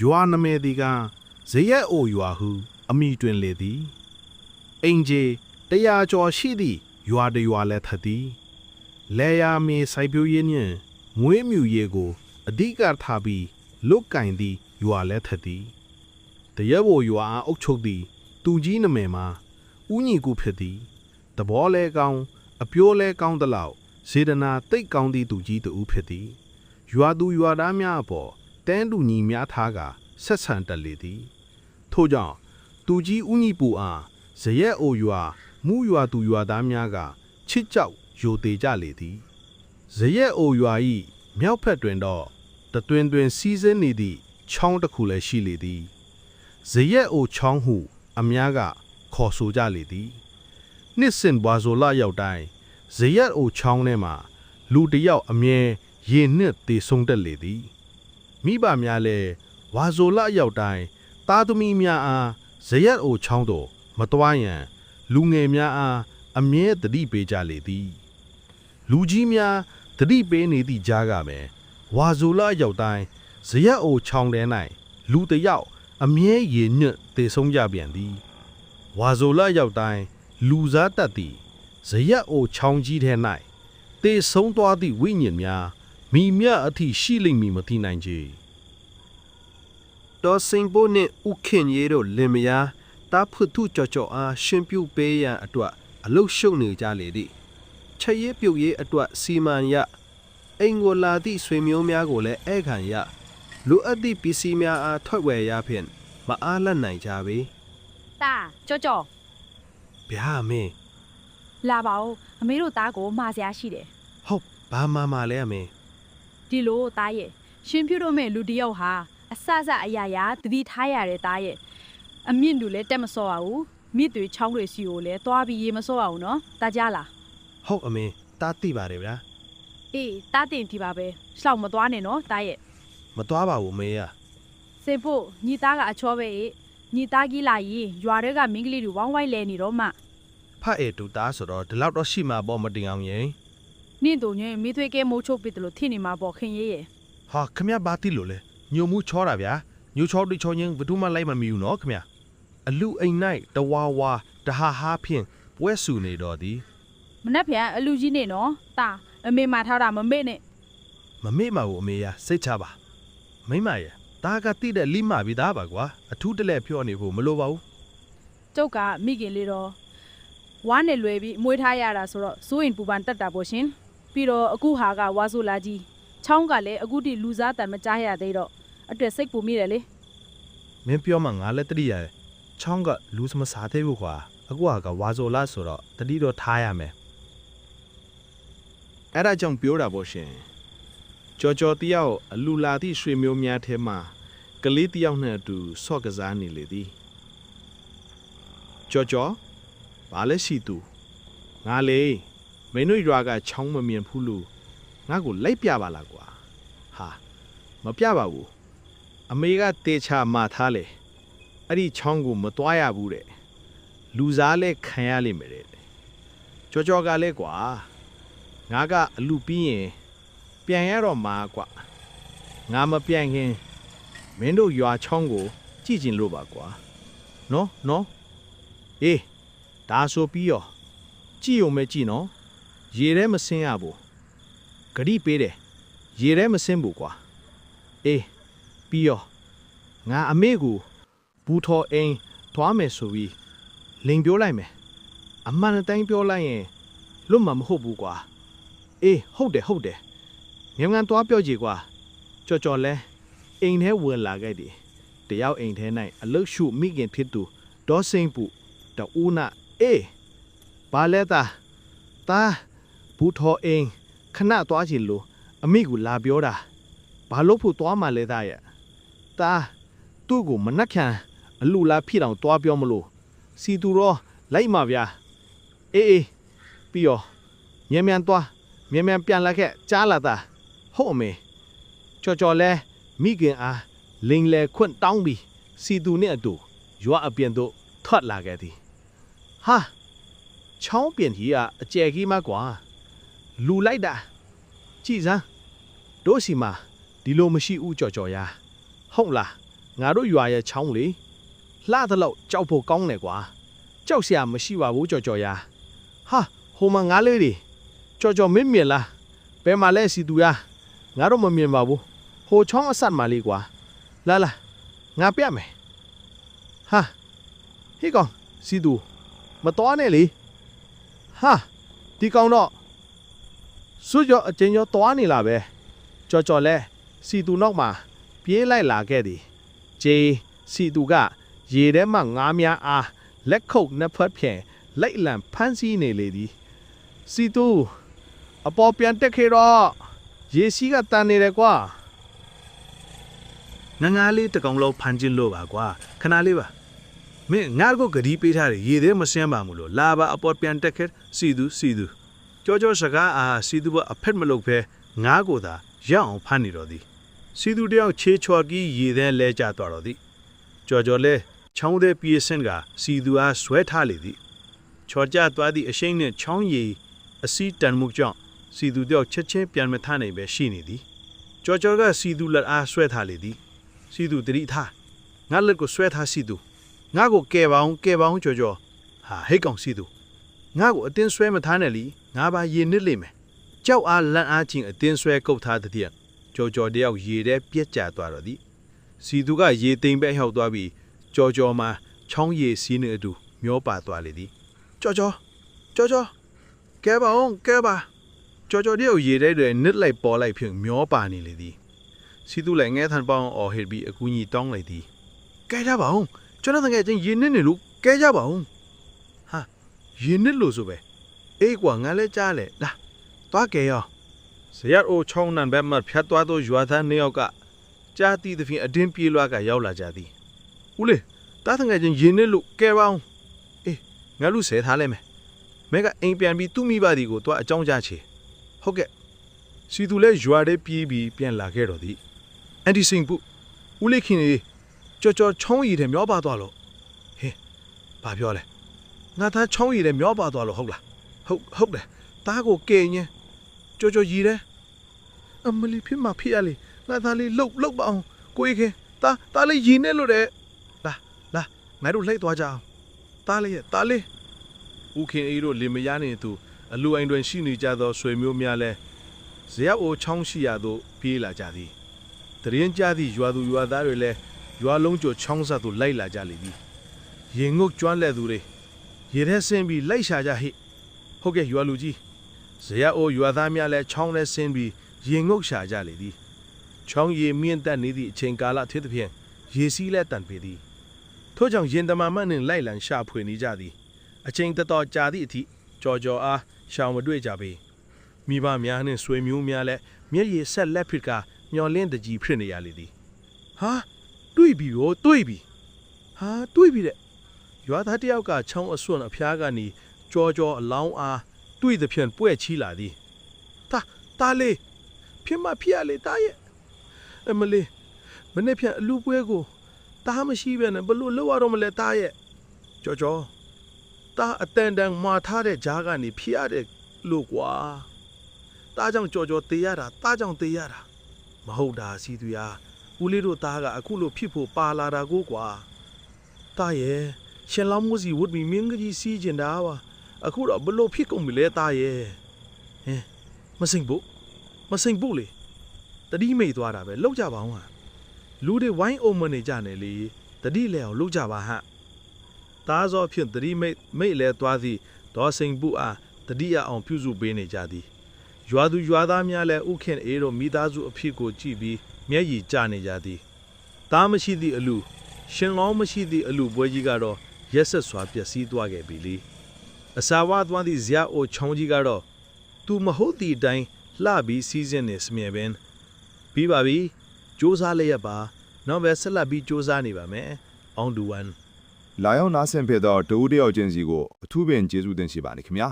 ရွာနမဲသည်ကဇရက်အိုရွာဟု အမိတွင်လေသည်အင်ဂျေတရားကျော်ရှိသည့်ရွာတစ်ရွာလည်းထသည်လဲယာမီစိုက်ပျိုးရေးနှင့်မွေးမြူရေးကိုအဓိကထားပြီးလုတ်ကင်သည့်ရွာလည်းထသည်တရက်ဘိုရွာအားအုပ်ချုပ်သည့်သူကြီးနမဲမှာဦးညီကူဖြစ်သည်တဘောလဲကောင်းအပြိုးလဲကောင်းသလောက်စေတနာတိတ်ကောင်းသည့်သူကြီးတူဖြစ်သည်ရွာသူရွာသားများအပေါ် တန်းတူညီများထားကဆက်ဆံတက်လေသည်ထို့ကြောင့်သူကြီးဦးညီပူအားဇရက်အိုရွာမူရွာသူရွာသားများကချစ်ကြောက်ယိုသေးကြလေသည်ဇရက်အိုရွာ၏မြောက်ဖက်တွင်တော့တတွင်တွင်စီးစင်းနေသည့်ချောင်းတစ်ခုလည်းရှိလေသည်ဇရက်အိုချောင်းဟု အများကခေါ်ဆိုကြလေသည်နှစ်စင်ဘွာဇိုလာရောက်တိုင်းဇရက်အိုချောင်းထဲမှာလူတစ်ယောက်အမြဲရေနှစ်တေဆုံးတက်လေသည် မိဘများလည်းဝါဇိုလာရောက်တိုင်းသားသမီးများအားဇရက်အိုချောင်းသို့မတွားရန် လူငယ်များအားအမြဲတတိပေးကြလေသည် လူကြီးများတတိပေးနေသည့်ကြားကပဲဝါဇိုလာရောက်တိုင်းဇရက်အိုချောင်းတဲ၌လူတစ်ယောက်အမြဲရေညွတ်တေဆုံးကြပြန်သည်ဝါဇိုလာရောက်တိုင်းလူစားတတ်သည်ဇရက်အိုချောင်းကြီးထဲ၌တေဆုံးသွားသည့်ဝိညာဉ်များ မိမြအထိရှိလိမ့်မည်မသိနိုင်ကြတော်စိန်ပိုးနှင့်ဥခင်ရေးတို့လင်မယားတာဖွထုကြော်ကြော်အားရှင်ပြုပေးရန်အတွက်အလုရှုံနေကြလေသည်ချက်ရေးပြုတ်ရေးအတွက်စီမံရအင်္ဂိုလာသည့်ဆွေမျိုးများကိုလည်းဧကန်ရလူအပ်သည့်ပစ္စည်းများအားထွက်ဝယ်ရဖြင့်မအားလတ်နိုင်ကြပေတာကြော့ကြော့ဗျာမင်းလာပါဦးအမေတို့သားကိုမှားစရာရှိတယ်ဟုတ်ဘာမှမလဲအမင်း ဒီလိုသားရဲ့ရှင်ပြုတ်မဲ့လူတစ်ယောက်ဟာအဆအဆအရာရာတတိထားရတဲ့သားရဲ့အမြင့်တူလည်းတက်မစော့ပါဘူးမြစ်တွေချောင်းတွေစီကိုလည်းသွားပြီးရေမစော့အောင်နော်တာကြလားဟုတ်အမင်းတားသိပါတယ်ဗျာအေးတာတင်ဒီပါပဲရှောက်မသွားနဲ့နော်သားရဲ့မသွားပါဘူးမေးရစေဖို့ညီသားကအချောပဲအေးညီသားကြီးလာရင်ရွာတွေကမင်းကလေးတွေဝိုင်းဝိုင်းလဲနေတော့မှဖတ်အေတူတားဆိုတော့ဒီလောက်တော့ရှိမှာပေါ့မတင်အောင်ရင် နင့်တို့ညင်မိသွေးကဲမိုးချုပ်ပြီးတယ်လို့ထင်နေမှာပေါ့ခင်ရေးရဲ့ဟာခမရဘာတိလို့လဲညိုမှုချောတာဗျာညိုချောတိချောရင်ဘယ်သူမှလိုက်မမီဘူးနော်ခမရအလူအိမ်၌တဝါဝါတဟာဟာဖြင့်ပွဲဆူနေတော့သည်မနှက်ပြန်အလူကြီးနေနော်တာအမေမှာထားတာမမေ့နဲ့မမေ့ပါဘူးအမေရစိတ်ချပါမိမရဲ့ဒါကတိတဲ့လိမပြီးသားပါကွာအထူးတလဲဖြောနေဖို့မလိုပါဘူးကျုပ်ကမိခင်လေးတော့ဝါနဲ့လွယ်ပြီးမွေးထားရတာဆိုတော့စိုးရင်ပူပန်တက်တာပေါ့ရှင် ပြီးတော့အခုဟာကဝါဆိုလာကြီးချောင်းကလည်းအခုထိလူစားတန်မကြားရသေးတော့အတွက်စိတ်ပူမိတယ်လေမင်းပြောမှငါလည်းတတိရတယ်ချောင်းကလူစမစားသေးဘူးကွာအခုကဝါဇိုလာဆိုတော့တတိတော့ထားရမယ်အဲ့ဒါကြောင့်ပြောတာပေါ့ရှင်ကြော်ကြော်တယောက်အလူလာသည့်ရွှေမျိုးများထဲမှာကလေးတယောက်နဲ့အတူဆော့ကစားနေလေသည်ကြော်ကြော်ဘာလဲရှိသူငါလေ မင်းတို့ရွာကချောင်းမမြင်ဘူးလို့ငါ့ကိုလိုက်ပြပါလားကွာဟာမပြပါဘူးအမေကတေချာမာထားလေအဲ့ဒီချောင်းကိုမတွားရဘူးတဲ့လူစားလဲခံရလိမ့်မယ်တဲ့ကြောကြောကလည်းကွာငါကအလူပြီးရင်ပြန်ရတော့မှာကွာငါမပြန်ခင်မင်းတို့ရွာချောင်းကို ကြည့်ကျင်လို့ပါကွာနော်နော်အေးဒါဆိုပြီးရောကြည့်ုံပဲကြည့်နော် ရေထဲမစင်းရဘူးဂရိပေးတယ်ရေထဲမစင်းဘူးကွာအေးပြီးတော့ငါအမေကိုဘူးထော်အိမ်သွားမယ်ဆိုပြီးလိန်ပြောလိုက်မယ်အမှန်တိုင်းပြောလိုက်ရင်လွတ်မှာမဟုတ်ဘူးကွာအေးဟုတ်တယ်ဟုတ်တယ်မြန်မြန်သွားပြောကြည့်ကွာကြော်ကြော်လဲအိမ်ထဲဝင်လာခဲ့တယ်တယောက်အိမ်ထဲ၌အလုတ်ရှုမိခင်ဖြစ်သူဒေါ်စိန်ပူတူနာအေးဘာလဲတာတာ ဘူးထော်အိမ်ခဏသွားချင်လို့အမိကိုလာပြောတာဘာလို့ဖို့သွားမှလဲသားရဲ့တာသူ့ကိုမနှက်ခံအလူလာဖြစ်အောင်တွားပြောမလို့စီသူတော့လိုက်မှာဗျာအေးအေးပြီးတော့မြန်မြန်တွားမြန်မြန်ပြန်လာခဲ့ကြားလာတာဟုတ်အမေကြော်ကြော်လဲမိခင်အားလိန်လေခွန့်တောင်းပြီးစီသူနဲ့အတူရွာအပြင်သို့ထွက်လာခဲ့သည်ဟာချောင်းပြင်ကြီးကအကျယ်ကြီးမကွာ လူလိုက်တာကြည်စမ်းတို့စီမှာဒီလိုမရှိဦးကြော်ကြော်ရာဟုတ်လားငါတို့ရွာရဲ့ချောင်းလေလှသလောက်ကြောက်ဖို့ကောင်းတယ်ကွာကြောက်စရာမရှိပါဘူးကြော်ကြော်ရဟာဟိုမှာငါလေးတွေကြော်ကြော်မင်းမြင်လားဘယ်မှာလဲစီသူရငါတို့မမြင်ပါဘူးဟိုချောင်းအဆက်မှာလေးကွာလာလာငါပြမယ်ဟာဟေးကောင်စီသူမတော်နဲ့လေဟာဒီကောင်တော့ စွကြောအချင်းရောတော်နေလာပဲကြော်ကြော်လဲစီသူနောက်မှာပြေးလိုက်လာခဲ့သည်ဂျေစီတူကရေထဲမှငါးများအားလက်ခုပ်နှစ်ဖက်ဖြင့်လိုက်လံဖမ်းဆီးနေလေသည်စီတူအပေါ်ပြန်တက်ခေတော့ရေစီးကတန်နေတယ်ကွာငငါးလေးတစ်ကောင်လုံးဖန်ချင်းလို့ပါကွာခဏလေးပါမင်းငါ့ကိုဂရီးပေးထားတယ်ရေသေးမစင်းပါဘူးလို့လာပါအပေါ်ပြန်တက်ခဲ့စီသူစီသူ ကြောကြောစကားအားစီသူကအဖက်မလုပ်ဖဲငါ့ကိုသာရအောင်ဖမ်းနေတော့သည်စီသူတယောက်ချေချော်ကီးရေသေးလဲကျသွားတော့သည်ကြောကြောလဲချောင်းသေးပြေးစင်ကစီသူအားဆွဲထားလေသည်ချော်ကျသွားသည့်အရှိန်နှင့်ချောင်းရည်အစီးတန်မှုကြောင့်စီသူတယောက်ချက်ချင်းပြန်မထနိုင်ပဲရှိနေသည်ကြောကြောကစီသူလက်အားဆွဲထားလေသည်စီသူတတိထားငါလက်ကိုဆွဲထားစီသူငါကိုကဲပါအောင်ကဲပါအောင်ကြော်ကြော်ဟာဟိတ်ကောင်စီသူ ငါကိုအတင်းဆွဲမထားနဲ့လीငါပါရေနစ်လိမ့်မယ်ကြောက်အားလန့်အားချင်းအတင်းဆွဲကုတ်ထားတဲ့တည်းကြော်ကြော်တယောက်ရေထဲပြက်ကျသွားတော့သည်စီသူကရေသိမ်ပဲဟျောက်သွားပြီးကြော်ကြော်မှာချောင်းရည်စီးနေအတူမျောပါသွားလေသည်ကြော်ကြော်ကြော်ကြော်ကဲပါအောင်ကဲပါကြော်ကြော်တယောက်ရေထဲတွေနစ်လိုက်ပေါ်လိုက်ဖြင့်မျောပါနေလေသည်စီသူလည်းငဲထန်ပေါင်းအော်ဟစ်ပြီးအကူကြီးတောင်းလိုက်သည်ကဲကြပါဦးကျွန်တော်တကယ်ချင်းရင်းနစ်နေလို့ကဲကြပါဦးဟာ ရင်းနစ်လို့ဆိုပဲအေးကွာငါလည်းကြားလေလာသွားကဲရောဇယတ်အိုချောင်းနံဘက်မှဖြတ်သွားသောရွာသားနှစ်ယောက်ကကြားသိသဖြင့်အတင်းပြေးလွှားကရောက်လာကြသည်ဦးလေတားတကယ်ချင်းရင်းနစ်လို့ကဲပါဦးအေးငါလူဆဲထားလိုက်မယ်မဲကအိမ်ပြန်ပြီးသူ့မိဘဒီကိုသွားအကြောင်းကြားချေဟုတ်ကဲ့စီသူလည်းရွာထဲပြေးပြီးပြန်လာခဲ့တော်သည်အန်တီစင်ပူဦးလေးခင်ကြီးကြော်ကြော်ချောင်းရည်တယ်မျောပါသွားလို့ဟင်းဘာပြောလဲ ငါသားချောင်းရည်တယ်မျောပါသွားလို့ဟုတ်လားဟုတ်ဟုတ်တယ်တားကိုကဲညင်းကြော်ကြော်ရည်တယ်အမလီဖြစ်မှာဖြစ်ရလေငါသားလေးလှုပ်လှုပ်ပါအောင်ကိုကြီးခင်တားတားလေးရည်နေလို့တဲ့လာလာငါတို့လှိတ်သွားကြအောင်တားလေးရဲ့တားလေးဦးခင်အေးတို့လင်မယားနေသူအလူအိမ်တွင်ရှိနေကြသောဆွေမျိုးများလဲဇရပ်အိုချောင်းရှိရာသို့ပြေးလာကြသည်တရင်ကြသည့်ရွာသူရွာသားတွေလည်းရွာလုံးကျော်ချောင်းဆက်သို့လိုက်လာကြလေသည်ရင်ငုတ်ကျွမ်းလက်သူတွေ ရေထဲဆင်းပြီးလိုက်ရှာကြဟိဟုတ်ကဲ့ရွာလူကြီးဇယအိုရွာသားများလည်းချောင်းထဲဆင်းပြီးရင်ငုတ်ရှာကြလေသည်ချောင်းရေမြင့်တက်နေသည့်အချိန်ကာလဖြစ်သဖြင့်ရေစီးလည်းတန်ပေသည်ထို့ကြောင့်ရင်တမာမနှင့်လိုက်လံရှာဖွေနေကြသည်အချိန်တော်တော်ကြာသည့်အထိကြော်ကြော်အားရှောင်မတွေ့ကြပေမိဘများနှင့်ဆွေမျိုးများလည်းမျက်ရည်ဆက်လက်ဖြစ်ကာမျောလင်းတကြီးဖြစ်နေရလေသည်ဟာတွေးပြီရောတွေးပြီဟာတွေးပြီတဲ့ ရွာသားတယောက်ကချောင်းအစွန်းအဖျားကနေကြောကြောအလောင်းအားတွေးသဖြင့်ပွဲ့ချီလာသည်တာတာလေးဖြစ်မဖြစ်ရလေတာရဲ့အမလေးမနေ့ဖြန်အလူပွဲကိုတာမရှိပဲနဲ့ဘလို့လောက်ရတော့မလဲတာရဲ့ကြောကြောတာအတန်တန်မှားထားတဲ့ဂျားကနေဖြစ်ရတဲ့လို့ကွာတာကြောင့်ကြောကြောတေးရတာတာကြောင့်တေးရတာမဟုတ်တာစီသူရဦးလေးတို့သားကအခုလိုဖြစ်ဖို့ပါလာတာကိုကွာတာရဲ့ ရှင်လောင်းမစီဝတ်မီမင်းကြီးစီးကျင်တာပါအခုတော့ဘလို့ဖြစ်ကုန်ပြီလဲတာရဲ့ဟင်မစိမ့်ဘူးမစိမ့်ဘူးလေတတိမိတ်သွားတာပဲလောက်ကြပါအောင်ဟာလူတွေဝိုင်းအုံမနေကြနဲ့လေတတိလဲအောင်လောက်ကြပါဟတားစောဖြင့်တတိမိတ်မိတ်လဲသွားသည်ဒေါ်စိန်ပုအားတတိယအောင်ပြုစုပေးနေကြသည်ရွာသူရွာသားများလည်းဥခင်အေးတို့မိသားစုအဖြစ်ကိုကြည့်ပြီးမျက်ရည်ကျနေကြသည်။သားမရှိသည့်အလူရှင်လောင်းမရှိသည့်အလူပွဲကြီးကတော့ ရက်ဆက်စွာပျက်စီးသွားခဲ့ပြီလေ။အစာဝါသွားသည့်ဇာအိုချောင်းကြီးကတော့သူမဟုတ်သည့်အတိုင်းလှပြီးစီးစင်းနေစမြဲပင်ပြီးပါပြီ။စူးစမ်းလျက်ပါ။နောက်ပဲဆက်လက်ပြီးစူးစမ်းနေပါမယ်။အောင်ဒူဝမ်လာရောက်နားဆင်ဖြစ်သောဒိုးတယောက်ချင်းစီကိုအထူးပင်ကျေးဇူးတင်ရှိပါနေခင်ဗျာ